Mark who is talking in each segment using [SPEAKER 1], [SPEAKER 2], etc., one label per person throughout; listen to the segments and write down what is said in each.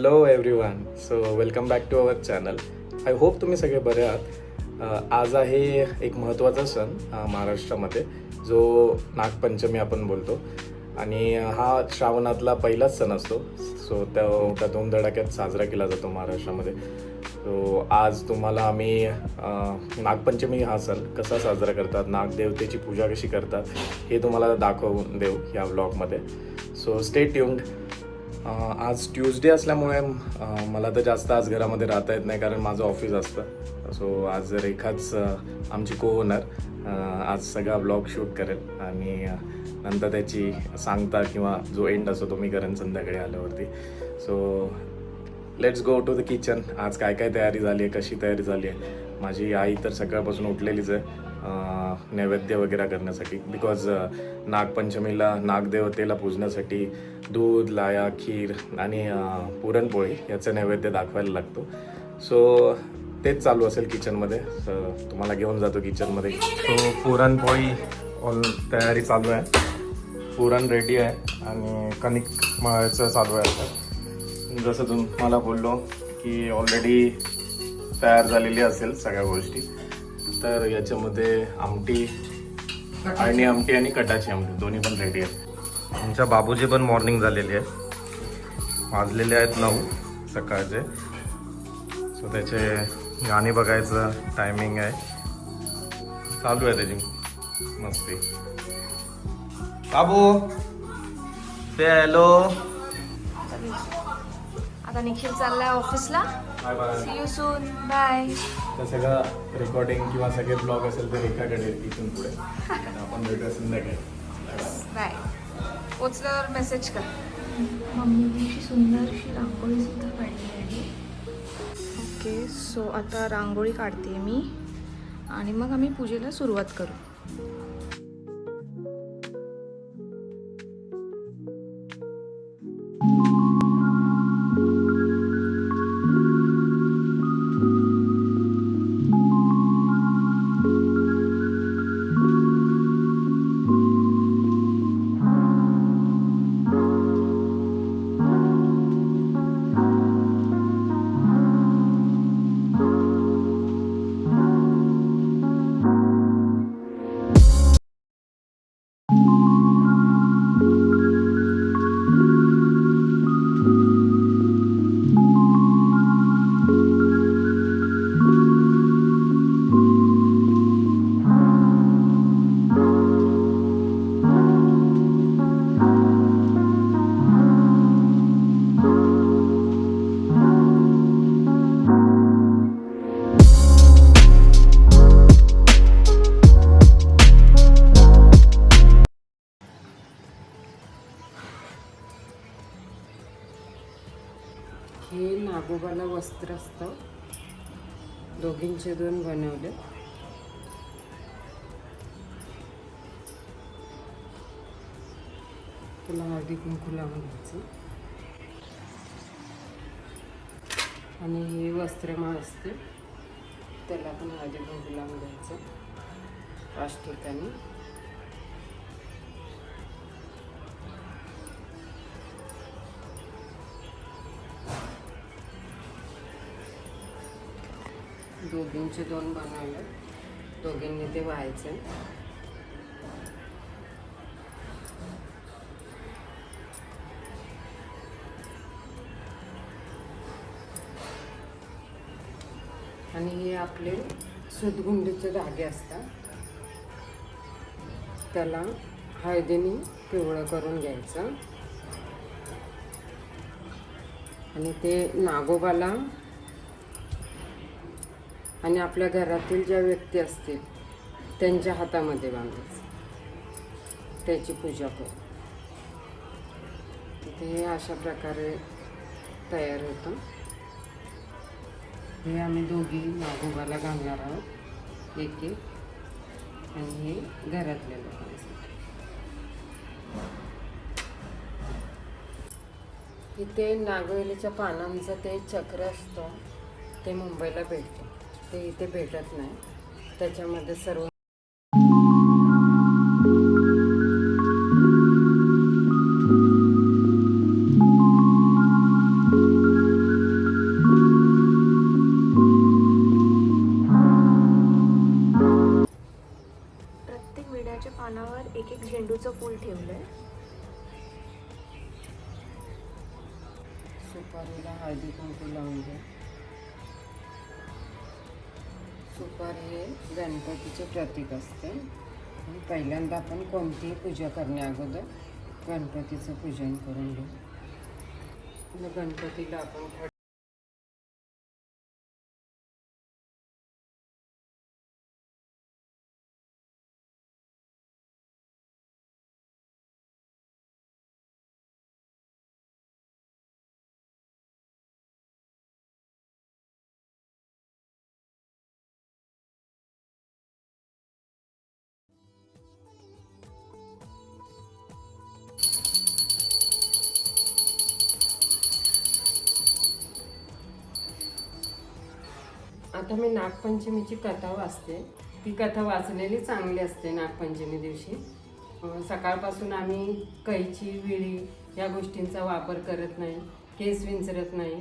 [SPEAKER 1] Hello everyone so welcome back to our channel I hope तुम्ही सगळे बरे आहात. आज आहे एक महत्त्वाचा सण महाराष्ट्रामध्ये जो नागपंचमी आपण बोलतो. आणि हा श्रावणातला पहिलाच सण असतो. सो त्या त्या दोन धडाक्यात साजरा केला जातो महाराष्ट्रामध्ये. सो आज तुम्हाला आम्ही नागपंचमी हा सण कसा साजरा करतात नागदेवतेची पूजा कशी करतात हे तुम्हाला दाखवून देऊ या व्लॉगमध्ये सो स्टे ट्यून्ड आज ट्यूजडे असल्यामुळे मला तर जास्त आज घरामध्ये राहता येत नाही कारण माझं ऑफिस असतं. सो आज रेखाच आमची को ओनर आज सगळा ब्लॉग शूट करेल आणि नंतर त्याची सांगता किंवा जो एंड असतो तो मी करेन संध्याकाळी आल्यावरती. So let's go to the kitchen आज काय काय तयारी झाली आहे? कशी तयारी झाली आहे? माझी आई तर सकाळपासून उठलेलीच आहे नैवेद्य वगैरे करण्यासाठी. बिकॉज नागपंचमीला नागदेवतेला पूजण्यासाठी दूध लाया खीर आणि पुरणपोळी याचा नैवेद्य दाखवायला लागतो. सो तेच चालू असेल किचनमध्ये. तुम्हाला घेऊन जातो किचनमध्ये. सो पुरणपोळी ऑल तयारी चालू आहे. पुरण रेडी आहे आणि कणिक मळायचं चालू आहे आता. जसं तुम्हाला बोललो की ऑलरेडी तयार झालेली असेल सगळ्या गोष्टी. तर याच्यामध्ये आमटी आणि आमटी आणि कटाची आमटी दोन्ही पण रेडी आहेत. आमच्या बाबूची पण मॉर्निंग झालेली आहे वाजलेले आहेत नऊ सकाळचे. सो त्याचे गाणी बघायचं टायमिंग आहे. चालू आहे त्याची. मस्ती. बाबू! ते हॅलो
[SPEAKER 2] आता निखिल चाललाय ऑफिसला
[SPEAKER 1] bye bye
[SPEAKER 2] see you soon bye
[SPEAKER 1] तर सगळं रेकॉर्डिंग किंवा सगळे ब्लॉग असेल तर आहेत इथून पुढे. आपण संध्याकाळी.
[SPEAKER 2] बाय पोचल्यावर मेसेज कर.
[SPEAKER 3] मम्मीने अशी सुंदरशी रांगोळी सुद्धा काढली आहे.
[SPEAKER 2] ओके सो आता रांगोळी काढते मी. आणि मग आम्ही पूजेला सुरुवात करू.
[SPEAKER 4] हे रस्त दोघींचे दोन बनवले. तुला हळदी कुंकू लावून घ्यायचं. आणि हे वस्त्रमाळ असते त्याला पण हळदी कुंकू लावून द्यायचं पाच ठिकाणी. दोघींचे दोन बनवले दोघींनी ते व्हायचे आणि हे आपले सुतगुंडीचे धागे असतात. त्याला हळदीने पिवळं करून घ्यायचं. आणि ते नागोबाला आणि आपल्या घरातील ज्या व्यक्ती असतील त्यांच्या हातामध्ये बांधायचं. त्याची पूजा करू. तिथे हे अशा प्रकारे तयार होतं. हे आम्ही दोघी नागोबाला घालणार आहोत एक एक आणि हे घरातल्या लोकांसाठी. इथे नागवेलीच्या पानांचं ते चक्र असतं ते मुंबईला भेटतं. ते इथे भेटत नाही. त्याच्यामध्ये सर्व
[SPEAKER 2] पानावर एक एक झेंडूचं फूल ठेवलंय.
[SPEAKER 4] सुपारीला हळदी कुंकू लावून द्या सुपार हे गणपतीचे प्रतीक असते. पहिल्यांदा आपण कोणतीही पूजा करण्या अगोदर गणपतीचं पूजन करून घेऊ. गणपतीला आपण आता मी नागपंचमीची कथा वाचते. ती कथा वाचलेली चांगली असते नागपंचमी दिवशी. सकाळपासून आम्ही कैची विळी या गोष्टींचा वापर करत नाही केस विंचरत नाही.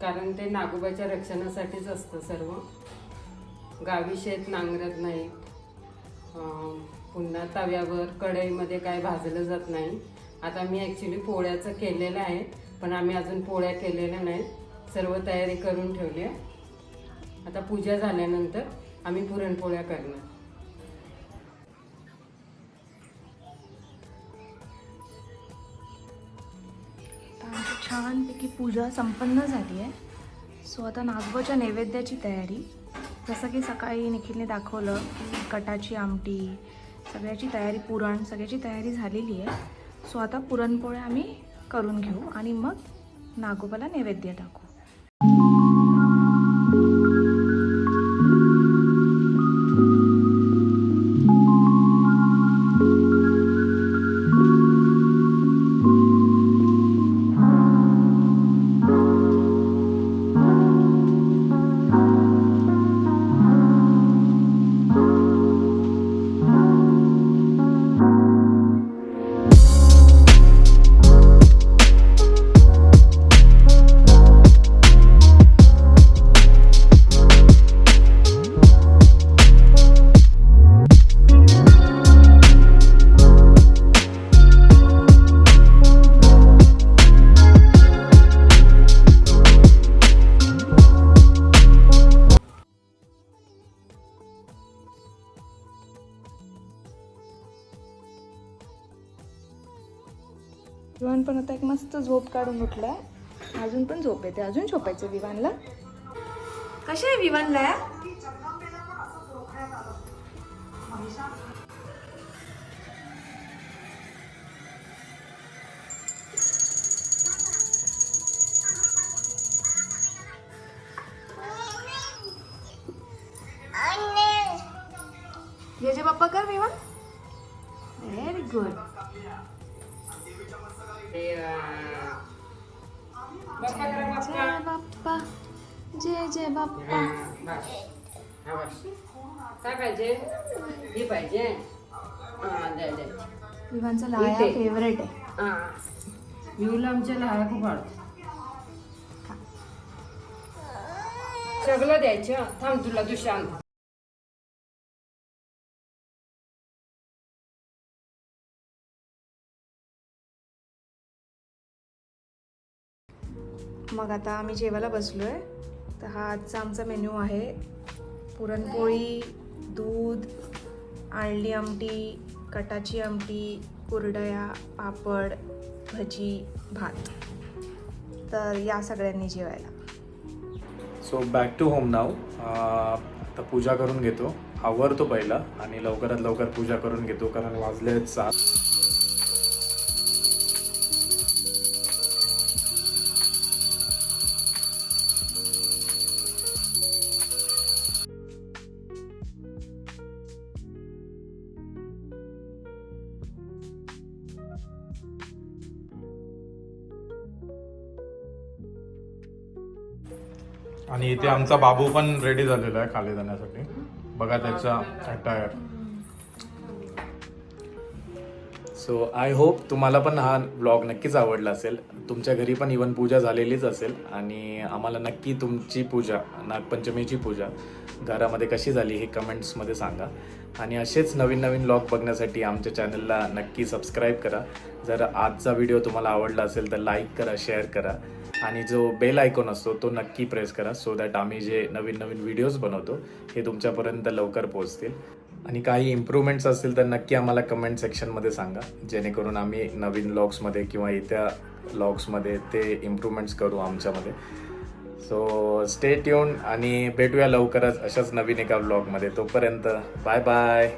[SPEAKER 4] कारण ते नागोबाच्या रक्षणासाठीच असतं सर्व. गावी शेत नांगरत नाही. पुन्हा तव्यावर कढईमध्ये काय भाजलं जात नाही. आता मी ॲक्च्युली पोळ्याचं केलेलं आहे पण आम्ही अजून पोळ्या केलेल्या नाहीत. सर्व तयारी करून ठेवली आहे. आता पूजा झाल्यानंतर आम्ही पुरणपोळ्या करणार.
[SPEAKER 2] छानपैकी पूजा संपन्न झाली आहे. सो आता नागोबाच्या नैवेद्याची तयारी. जसं की सकाळी निखिलने दाखवलं की कटाची आमटी सगळ्याची तयारी पुरण सगळ्याची तयारी झालेली आहे. सो आता पुरणपोळ्या आम्ही करून घेऊ आणि मग नागोबाला नैवेद्य टाकू पण आता एक मस्त झोप काढून उठलाय. अजून पण झोप येते. अजून झोपायचं विवानला. कसे आहे विवानला? जे जे पप्पा कर विवान. व्हेरी गुड जय बाप्पा जय जय बाप्पा
[SPEAKER 4] काय पाहिजे ही. पाहिजे द्या द्या
[SPEAKER 2] विवानचा लाया
[SPEAKER 4] इथे.
[SPEAKER 2] फेवरेट आहे
[SPEAKER 4] विवला आमच्या खूप आवडतं सगळं द्यायचं. थांब तुला तू शांत
[SPEAKER 2] मग आता आम्ही जेवायला बसलो आहे तर हा आजचा आमचा मेन्यू आहे. पुरणपोळी दूध आणली आमटी कटाची आमटी कुरडया पापड भजी भात. तर या सगळ्यांनी जेवायला.
[SPEAKER 1] सो बॅक टू होम नाव आता पूजा करून घेतो. आवरतो पहिला आणि लवकरात लवकर पूजा करून घेतो कारण वाजले आहेत सात. आणि इथे आमचा बाबू पण रेडी झालेला आहे खाली जाण्यासाठी. बघा त्याचा अटायर सो आय होप तुम्हाला पण हा ब्लॉग नक्कीच आवडला असेल. तुमच्या घरी पण इवन पूजा झालेलीच असेल आणि आम्हाला नक्की तुमची पूजा नागपंचमीची पूजा घरामध्ये कशी झाली हे कमेंट्समध्ये सांगा. आणि असेच नवीन नवीन ब्लॉग बघण्यासाठी आमच्या चॅनलला नक्की सबस्क्राईब करा. जर आजचा व्हिडिओ तुम्हाला आवडला असेल तर लाईक करा शेअर करा. आणि जो बेल आयकॉन असतो तो नक्की प्रेस करा सो दॅट आम्ही जे नवीन नवीन व्हिडिओज बनवतो हे तुमच्यापर्यंत लवकर पोहोचतील. आणि काही इम्प्रूव्हमेंट्स असतील तर नक्की आम्हाला कमेंट सेक्शनमध्ये सांगा. जेणेकरून आम्ही नवीन लॉग्समध्ये किंवा येत्या लॉग्समध्ये ते इम्प्रूव्हमेंट्स करू आमच्यामध्ये. सो स्टे ट्यून आणि भेटूया लवकरच अशाच नवीन एका ब्लॉगमध्ये तोपर्यंत बाय बाय